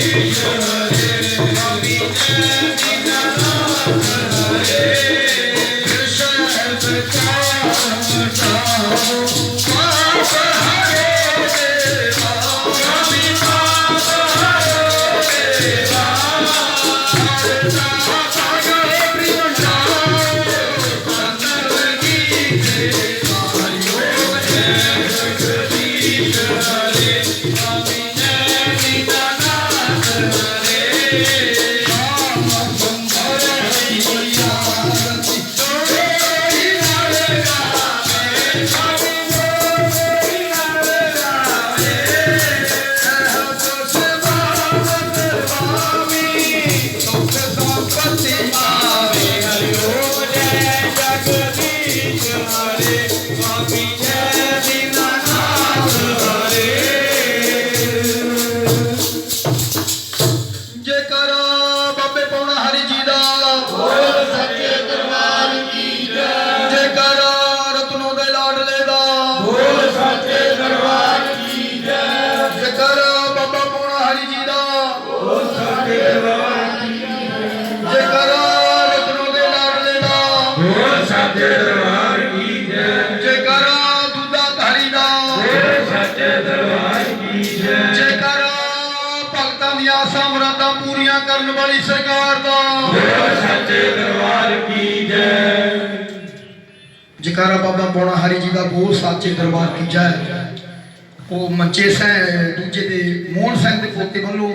ਜੇਕਰ ਆਸਾਂ ਮੁਰਾਦਾਂ ਪੂਰੀਆਂ ਕਰਨ ਵਾਲੀ ਸਰਕਾਰ ਦਾ। ਸੱਚੇ ਦਰਬਾਰ ਕੀ ਜੈ ਜਕਾਰਾ ਬਾਬਾ ਪੌਣਾ ਹਰੀ ਜੀ ਦਾ ਬੋਲ ਸਾਚੇ ਦਰਬਾਰ ਕੀ ਜੈ ਉਹ ਮੰਚੇ ਸਹਿ, ਦੂਜੇ ਦੇ ਮੋਹਨ ਸਿੰਘ ਦੇ ਪੋਤੇ ਵੱਲੋਂ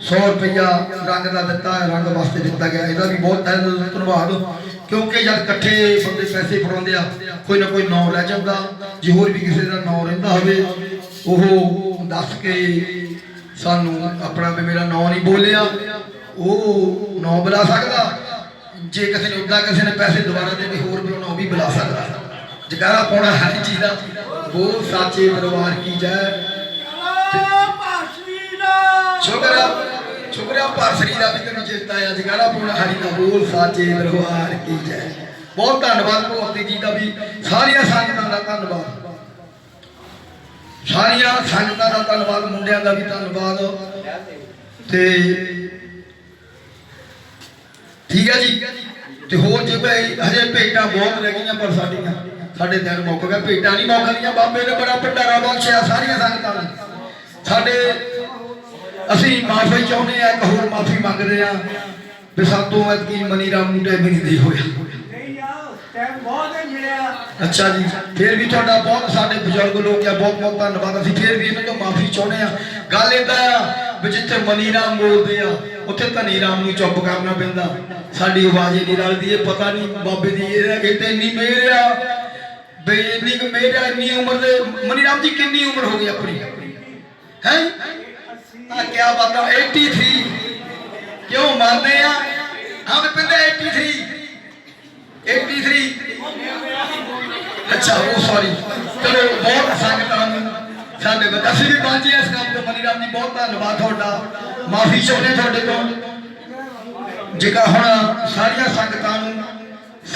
100 ਰੁਪਇਆ ਰੰਗ ਦਾ ਦਿੱਤਾ ਹੈ, ਰੰਗ ਵਾਸਤੇ ਦਿੱਤਾ ਗਿਆ। ਇਹਦਾ ਵੀ ਬਹੁਤ ਤਹਿ ਦਿਲ ਧੰਨਵਾਦ, ਕਿਉਂਕਿ ਜਦ ਇਕੱਠੇ ਬੰਦੇ ਪੈਸੇ ਫੜਾਉਂਦੇ ਆ, ਕੋਈ ਨਾ ਕੋਈ ਨਾਂ ਲੈ ਜਾਂਦਾ। ਜੇ ਹੋਰ ਵੀ ਕਿਸੇ ਦਾ ਨਾਂ ਰਹਿੰਦਾ ਹੋਵੇ, ਉਹ ਦੱਸ ਕੇ ਸਾਨੂੰ ਆਪਣਾ ਵੀ ਮੇਰਾ ਨਾਂ ਨਹੀਂ ਬੋਲਿਆ ਉਹ ਨਾਂ ਬੁਲਾ ਸਕਦਾ। ਜੇ ਕਿਸੇ ਨੇ ਉਦਾਂ ਕਿਸੇ ਨੇ ਪੈਸੇ ਦੁਬਾਰਾ ਦੇਣੇ ਹੋਰ ਵੀ ਉਹ ਵੀ ਬੁਲਾ ਸਕਦਾ। ਜਗਾਰਾ ਪਾਉਣਾ ਹਰ ਚੀਜ਼ ਦਾ। ਬੋਲ ਸਾਚੇ ਦਰਬਾਰ ਕੀ ਜੈ। ਸ਼ੁਕਰ ਸ਼ੁਕਰਿਆ ਪਾਰਸਰੀ ਦਾ ਵੀ ਤੈਨੂੰ ਚੇਤਾ ਆ ਜਗਾਰਾ ਪਾਉਣਾ ਹਰੀ ਦਾ ਬੋਲ ਸਾਚੇ ਦਰਬਾਰ ਕੀ ਜੈ। ਬਹੁਤ ਧੰਨਵਾਦ ਭਗਵਤੀ ਜੀ ਦਾ ਵੀ ਸਾਰੀਆਂ ਸੰਗਤਾਂ ਦਾ ਧੰਨਵਾਦ। ਸਾਰੀਆਂ ਸੰਗਤਾਂ ਦਾ ਧੰਨਵਾਦ, ਮੁੰਡਿਆਂ ਦਾ ਵੀ ਧੰਨਵਾਦ। ਤੇ ਠੀਕ ਹੈ ਜੀ? ਤੇ ਹੋਰ ਜੇ ਭਾਈ ਹਜੇ ਭੇਟਾਂ ਬਹੁਤ ਰਹਿ ਗਈਆਂ, ਪਰ ਸਾਡੀਆਂ, ਸਾਡੇ ਦਿਨ ਮੁੱਕ ਗਏ। ਭੇਟਾਂ ਨਹੀਂ ਮੁੱਕਦੀਆਂ ਬਾਬੇ ਨੇ ਬੜਾ ਭੰਡਾਰਾ ਬਖਸ਼ਿਆ ਸਾਰੀਆਂ ਸੰਗਤਾਂ ਨੂੰ। ਸਾਡੇ, ਅਸੀਂ ਮਾਫੀ ਚਾਹੁੰਦੇ ਆ ਇੱਕ ਹੋਰ ਮਾਫੀ ਮੰਗਦੇ ਆ ਵੀ ਸਾਤੋਂ ਐਤਕੀ ਮਨੀ ਰਾਮ ਨੂੰ ਟਾਈਮ ਨਹੀਂ ਦੇ ਹੋਇਆ। ਨਹੀਂ ਟਾਈਮ ਬਹੁਤ ਹੈ ਮਿਲਿਆ। ਅੱਛਾ ਜੀ, ਫਿਰ ਵੀ ਤੁਹਾਡਾ ਬਹੁਤ ਸਾਡੇ ਬਜ਼ੁਰਗ ਲੋਕ ਆ, ਬਹੁਤ ਬਹੁਤ ਧੰਨਵਾਦ। ਅਸੀਂ ਫਿਰ ਵੀ ਇਹਨਾਂ ਤੋਂ ਮਾਫੀ ਚਾਹੁੰਦੇ ਆ। ਗੱਲ ਏਦਾਂ ਆ ਵੀ ਜਿੱਥੇ ਮਨੀ ਰਾਮ ਬੋਲਦੇ ਆ, ਉੱਥੇ ਧਨੀ ਰਾਮ ਨੂੰ ਚੁੱਪ ਕਰਨਾ ਪੈਂਦਾ। ਸਾਡੀ ਆਵਾਜ਼ ਨਹੀਂ ਰਲਦੀ ਇਹ ਪਤਾ ਨਹੀਂ ਬਾਬੇ ਦੀ ਇਹ ਕਹਿੰਦੇ ਇੰਨੀ ਮਿਹਰ ਆ। ਬਈ ਇੰਨੀ ਕੁ ਮਿਹਰ ਆ, ਇੰਨੀ ਉਮਰ ਦੇ, ਮਨੀ ਰਾਮ ਜੀ ਕਿੰਨੀ ਉਮਰ ਹੋ ਗਈ ਆਪਣੀ? ਹੈ? ਆ ਕੀ ਬਾਤ ਆ 83 ਕਿਉਂ ਮੰਨਦੇ ਆ? ਹਾਂ ਵੀ ਪਿੰਡੇ 83 83 ਅੱਛਾ, ਉਹ ਸੌਰੀ ਚਲੋ, ਬਹੁਤ ਸੰਗਤਾਂ ਨੂੰ ਸਾਡੇ ਬੱਚੇ ਅਸੀਂ ਵੀ ਪਹੁੰਚੇ ਇਸ ਕੰਮ ਤੋਂ। ਮਨੀਰਾਮ ਜੀ, ਬਹੁਤ ਧੰਨਵਾਦ ਤੁਹਾਡਾ। ਮਾਫੀ ਚਾਹੁੰਦੇ ਤੁਹਾਡੇ ਤੋਂ। ਜੇਕਰ ਹੁਣ ਸਾਰੀਆਂ ਸੰਗਤਾਂ ਨੂੰ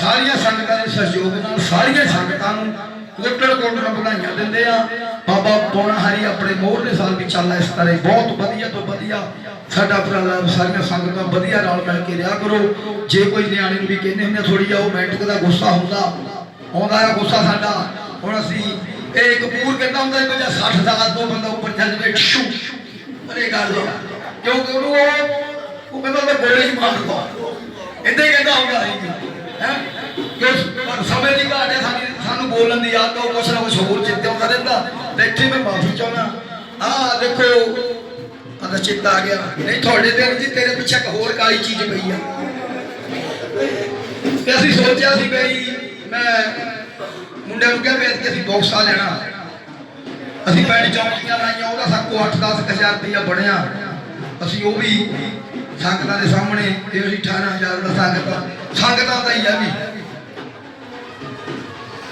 ਸਾਰੀਆਂ ਸੰਗਤਾਂ ਦੇ ਸਹਿਯੋਗ ਨਾਲ ਸਾਰੀਆਂ ਸੰਗਤਾਂ ਨੂੰ ਕੋਟੜ ਕੋਟੜ ਵਧਾਈਆਂ ਦਿੰਦੇ ਆ। ਬਾਬਾ ਪੌਣਾ ਹਰੀ ਆਪਣੇ ਮੋਹਰਲੇ ਸਾਲ ਵੀ ਚੱਲਦਾ ਇਸ ਤਰ੍ਹਾਂ ਬਹੁਤ ਵਧੀਆ ਤੋਂ ਵਧੀਆ ਸਾਡਾ ਉਪਰਾਲਾ ਸਾਰੀਆਂ ਸੰਗਤਾਂ ਵਧੀਆ ਨਾਲ ਮਿਲ ਕੇ ਰਿਹਾ ਕਰੋ। ਜੇ ਕੋਈ ਨਿਆਣੇ ਨੂੰ ਵੀ ਕਹਿੰਦੇ ਹੁੰਦੇ ਥੋੜੀ ਜਿਹਾ ਉਹ ਮਿੰਟ ਦਾ ਗੁੱਸਾ ਹੁੰਦਾ। ਆਉਂਦਾ ਆ ਗੁੱਸਾ ਸਾਡਾ। ਹੁਣ ਅਸੀਂ ਇਹ ਕਪੂਰ ਕਹਿੰਦਾ ਹੁੰਦਾ ਕਿ ਜਾਂ 60 ਸਾਲ ਤੋਂ ਬੰਦਾ ਉੱਪਰ ਚੱਲ ਜਵੇ ਸ਼ੂ ਅਰੇ ਗੱਲ ਆ। ਕਿਉਂਕਿ ਉਹਨੂੰ ਉਹ ਕਹਿੰਦਾ ਮੈਂ ਗੋਲੀ ਮਾਰ ਦਵਾ ਇਦਾਂ ਕਹਿੰਦਾ ਹੁੰਦਾ ਹੈ? ਕਿ ਸਮੇਂ ਦੀ ਘਾਟ ਹੈ ਬੋਲਣ ਦੀ ਆਦਤ, ਉਹ ਕੁਛ ਨਾ ਕੁਛ ਹੋਰ ਚਿੱਤੇ ਆਉਂਦਾ ਰਹਿੰਦਾ। ਤੇ ਇੱਥੇ ਮੈਂ ਮਾਫੀ ਚਾਹੁੰਦਾ। ਆਹ, ਦੇਖੋ ਅਦਾ ਚਿੱਤ ਆ ਗਿਆ। ਨਹੀਂ, ਤੁਹਾਡੇ ਤੇ ਜੀ ਤੇਰੇ ਪਿੱਛੇ ਇੱਕ ਹੋਰ ਕਾਲੀ ਚੀਜ਼ ਪਈ ਆ। ਤੇ ਅਸੀਂ ਸੋਚਿਆ ਸੀ ਬਈ, ਮੈਂ ਮੁੰਡਿਆਂ ਨੂੰ ਕਿਹਾ ਵੀ ਐਤਕੀ ਅਸੀਂ ਬੌਕਸਾ ਲੈਣਾ। ਅਸੀਂ ਪਿੰਡ ਚੌਂਕੀਆਂ ਲਾਈਆਂ, ਉਹਦਾ ਸਭ ਕੋ 8-10 ਹਜ਼ਾਰ ਰੁਪਇਆ ਬਣਿਆ। ਅਸੀਂ ਉਹ ਵੀ ਸੰਗਤਾਂ ਦੇ ਸਾਹਮਣੇ ਇਹ ਅਸੀਂ 18000 ਦਾ ਸੰਗਤਾਂ ਸੰਗਤਾਂ ਦਾ ਹੀ ਆ ਵੀ।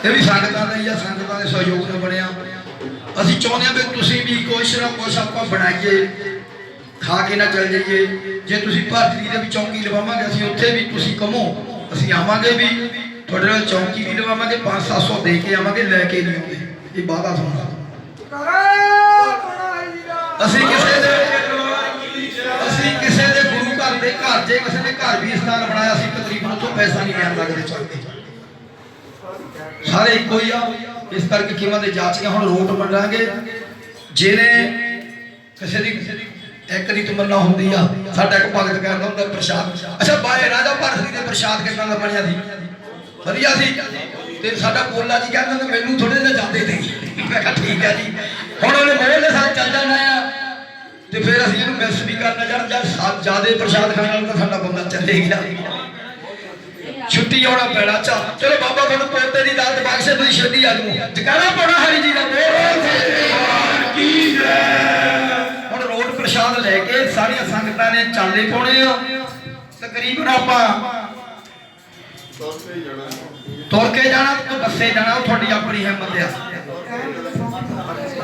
ਇਹ ਵੀ ਸੰਗਤਾਂ ਦਾ ਹੀ ਆ, ਸੰਗਤਾਂ ਦੇ ਸਹਿਯੋਗ ਨਾਲ ਬਣਿਆ। ਅਸੀਂ ਚਾਹੁੰਦੇ ਹਾਂ ਵੀ ਤੁਸੀਂ ਵੀ ਕੁਛ ਨਾ ਕੁਛ ਆਪਾਂ ਬਣਾਈਏ, ਖਾ ਕੇ ਨਾ ਚੱਲ ਜਾਈਏ। ਜੇ ਤੁਸੀਂ ਭਾਰਤੀ ਦੇ ਵੀ ਚੌਂਕੀ ਲਵਾਵਾਂਗੇ, ਅਸੀਂ ਉੱਥੇ ਵੀ ਤੁਸੀਂ ਕਮੋ, ਅਸੀਂ ਆਵਾਂਗੇ ਵੀ ਤੁਹਾਡੇ ਨਾਲ ਚੌਂਕੀ ਵੀ ਲਵਾਵਾਂਗੇ 5-700 ਦੇ ਕੇ ਆਵਾਂਗੇ, ਲੈ ਕੇ ਨਹੀਂ ਆਉਂਦੇ। ਇਹ ਵਾਅਦਾ ਸੁਣਾ। ਅਸੀਂ ਕਿਸੇ ਦੇ ਅਸੀਂ ਕਿਸੇ ਦੇ ਗੁਰੂ ਘਰ ਦੇ ਘਰ, ਜੇ ਕਿਸੇ ਨੇ ਘਰ ਵੀ ਸਥਾਨ ਬਣਾਇਆ, ਅਸੀਂ ਤਕਰੀਬਨ ਉੱਥੋਂ ਪੈਸਾ ਨਹੀਂ ਲੈਣ ਲੱਗਦੇ ਚੱਲ ਕੇ। ਸਾਰੇ ਇੱਕੋ ਹੀ ਆ। ਇਸ ਕਰਕੇ ਕੀਮਤ ਦੇ ਜਾਚੀਆਂ ਹੁਣ ਰੋਟ ਵੰਡਾਂਗੇ ਜਿਹਨੇ ਕਿਸੇ ਦੀ ਇੱਕ ਦੀ ਤਮੰਨਾ ਹੁੰਦੀ ਆ, ਸਾਡਾ ਇੱਕ ਭਗਤ ਕਰਦਾ ਹੁੰਦਾ ਪ੍ਰਸ਼ਾਦ। ਅੱਛਾ, ਬਾਏ, ਰਾਜਾ ਭਰਤ ਜੀ ਦੇ ਪ੍ਰਸ਼ਾਦ ਕਿੰਨਾ ਦਾ ਬਣਿਆ ਸੀ? ਵਧੀਆ ਸੀ। ਤੇ ਸਾਡਾ ਕੋਲਾ ਜੀ ਕਹਿੰਦਾ ਮੈਨੂੰ ਥੋੜੇ ਜਿਹਾ ਜਾਂਦੇ ਤੇ ਮੈਂ ਕਿਹਾ, ਠੀਕ ਹੈ ਜੀ। ਹੁਣ ਉਹਨੇ ਮੋਹਰ ਦੇ ਸਾਥ ਚੱਲ ਜਾਣਾ ਆ। ਤੇ ਫਿਰ ਅਸੀਂ ਇਹਨੂੰ ਮਿਸ ਵੀ ਕਰਨਾ ਜਦ ਜਦ ਜਿਆਦੇ ਪ੍ਰਸ਼ਾਦ ਖਾਣ ਨਾਲ ਤਾਂ ਸਾਡਾ ਬੰਦਾ ਚੱਲੇ ਗਿਆ। ਛੁੱਟੀ ਆਉਣਾ ਪੈਣਾ ਚਾ ਚਲੋ ਬਾਬਾ ਤੁਹਾਨੂੰ ਪੋਤੇ ਦੀ ਦਾਤ ਬਖਸ਼ੇ ਤੁਸੀਂ ਛੱਡੀ ਆ ਨੂੰ। ਜਕਾਰਾ ਪਾਉਣਾ ਹਰੀ ਜੀ ਦਾ ਬੋਲ ਕੀ ਜੈ ਹੁਣ ਰੋਡ ਪ੍ਰਸ਼ਾਦ ਲੈ ਕੇ ਸਾਰੀਆਂ ਸੰਗਤਾਂ ਨੇ ਚਾਲੇ ਪਾਉਣੇ ਆ। ਤਕਰੀਬਨ ਆਪਾਂ ਤੁਰ ਕੇ ਜਾਣਾ। ਤੇ ਬੱਸੇ ਜਾਣਾ ਉਹ ਤੁਹਾਡੀ ਆਪਣੀ ਹਿੰਮਤ ਆ।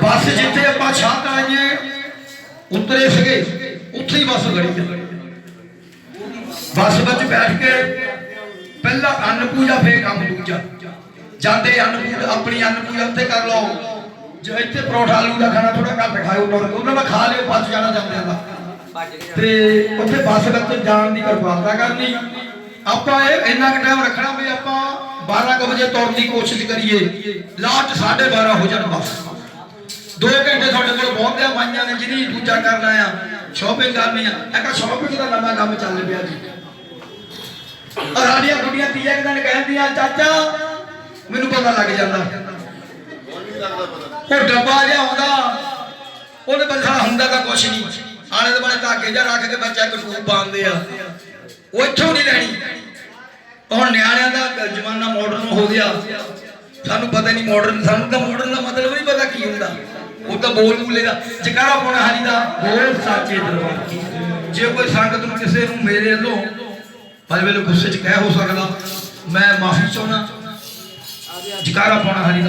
ਬੱਸ ਜਿੱਥੇ ਆਪਾਂ ਛੱਤ ਆਈਏ ਉਤਰੇ ਸੀਗੇ ਉੱਥੇ ਹੀ ਬੱਸ ਖੜੀ ਬੱਸ ਵਿੱਚ ਬੈਠ ਕੇ ਪਹਿਲਾਂ ਅੰਨ ਪੂਜਾ ਫੇਰ ਕੰਮ ਦੂਜਾ। ਜਾਂਦੇ ਅੰਨ ਪੂਜਾ ਆਪਣੀ ਅੰਨ ਪੂਜਾ ਉੱਥੇ ਕਰ ਲਓ। ਜੇ ਇੱਥੇ ਪਰੌਠਾ ਆਲੂ ਦਾ ਖਾਣਾ ਥੋੜਾ ਘੱਟ ਖਾਓ ਕੇ ਉਹਨਾਂ ਦਾ ਖਾ ਲਿਓ ਪਚ ਜਾਣਾ ਜਾਂਦਿਆਂ ਦਾ। ਤੇ ਉੱਥੇ ਬੱਸ ਵਿੱਚ ਜਾਣ ਦੀ ਕਿਰਪਾਲਤਾ ਕਰਨੀ। ਆਪਾਂ ਇਹ ਇੰਨਾ ਕੁ ਟਾਈਮ ਰੱਖਣਾ ਵੀ ਆਪਾਂ 12 ਕੁ ਵਜੇ ਤੁਰਨ ਦੀ ਕੋਸ਼ਿਸ਼ ਕਰੀਏ। ਲਾਸਟ 12:30 ਹੋ ਜਾਣ ਬਸ। 2 ਘੰਟੇ ਤੁਹਾਡੇ ਕੋਲ ਬਹੁਤ ਆ ਮਾਈਆਂ ਨੇ ਜਿਹਦੀ ਪੂਜਾ ਕਰਨਾ ਆ ਸ਼ਾਪਿੰਗ ਕਰਨੀ ਆ। ਇੱਕ ਸ਼ਾਪਿੰਗ ਦਾ ਨਵਾਂ ਕੰਮ ਚੱਲ ਪਿਆ ਜੀ। ਔਰ ਸਾਡੀਆਂ ਤੀਆ ਕਿ ਦਿਨ ਕਹਿੰਦੀਆਂ ਚਾਚਾ ਮੈਨੂੰ ਪਤਾ ਲੱਗ ਜਾਂਦਾ। ਉਹ ਡੱਬਾ ਜਿਹਾ ਆਉਂਦਾ ਉਹਦੇ ਬੰਦਾ ਹੁੰਦਾ ਤਾਂ ਕੁਛ ਨਹੀਂ। ਆਲੇ ਦੇ ਬਾਲੇ ਧਾਗੇ ਜਿਹਾ ਰੱਖ ਕੇ ਬੱਚਾ ਇੱਕ ਟੂਬ ਪਾਉਂਦੇ ਆ। ਉਹ ਇੱਥੋਂ ਨਹੀਂ ਲੈਣੀ। ਹੁਣ ਨਿਆਣਿਆਂ ਦਾ ਜ਼ਮਾਨਾ ਮਾਡਰਨ ਹੋ ਗਿਆ। ਸਾਨੂੰ ਪਤਾ ਨਹੀਂ ਮਾਡਰਨ ਸਾਨੂੰ ਤਾਂ ਮਾਡਰਨ ਦਾ ਮਤਲਬ ਨਹੀਂ ਪਤਾ ਕੀ ਹੁੰਦਾ। ਉਹ ਤਾਂ ਬੋਲ ਬੋਲੇ ਦਾ ਜਕਾਰਾ ਪਾਉਣਾ ਹਰੀ ਦਾ। ਬੋਲ ਸਾਚੇ ਦਰਬਾਰ। ਜੇ ਕੋਈ ਸੰਗਤ ਨੂੰ ਕਿਸੇ ਨੂੰ ਮੇਰੇ ਵੱਲੋਂ ਹਰ ਵੇਲੇ ਗੁੱਸੇ 'ਚ ਕਹਿ ਹੋ ਸਕਦਾ। ਮੈਂ ਮਾਫੀ ਚਾਹੁੰਦਾ। ਜਕਾਰਾ ਪਾਉਣਾ ਹਰੀ ਦਾ।